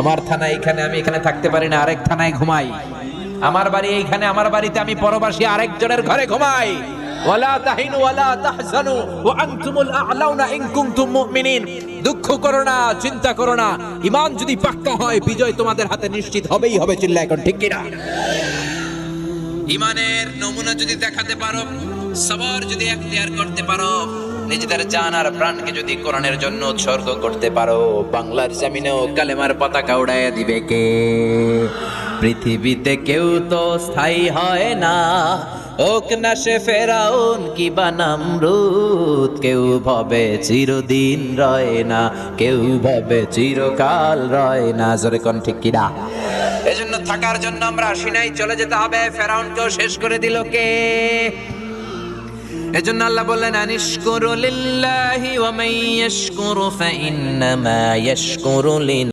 আমার থানা এখানে আমি এখানে থাকতে পারি না, আরেক থানায় ঘুমাই। আমার বাড়ি এইখানে, আমার বাড়িতে আমি পরবাসী আরেকজনের ঘরে ঘুমাই। ওয়ালা দুঃখ করো না, চিন্তা যদি পাক্কা হয়, বিজয় তোমাদের হাতে নিশ্চিত হবেই হবে এখন নমুনা যদি দেখাতে পারো, সবর যদি করতে পারো নিজেদের জান আর প্রাণকে যদি কোরআনের জন্য উৎসর্গ করতে পারো, বাংলার জমিনেও কালেমার পতাকা উড়াইয়া দিবে কে? পৃথিবীতে কেউ তো স্থায়ী হয় না। ওক না সে ফেরাউন কি বানামরুদ কেউ ভবে চিরদিন রয় না, কেউ ভবে চিরকাল রয় না। জোরে কোন ঠিক কিনা? এজন্য থাকার জন্য আমরা আসি নাই, চলে যেতে হবে। ফেরাউনকেও শেষ করে দিল কে? এজন্য আল্লাহ বললেন আনিশকুরু লিল্লাহি ওয়া মান ইয়াশকুরু ফাইন্নামা ইয়াশকুরু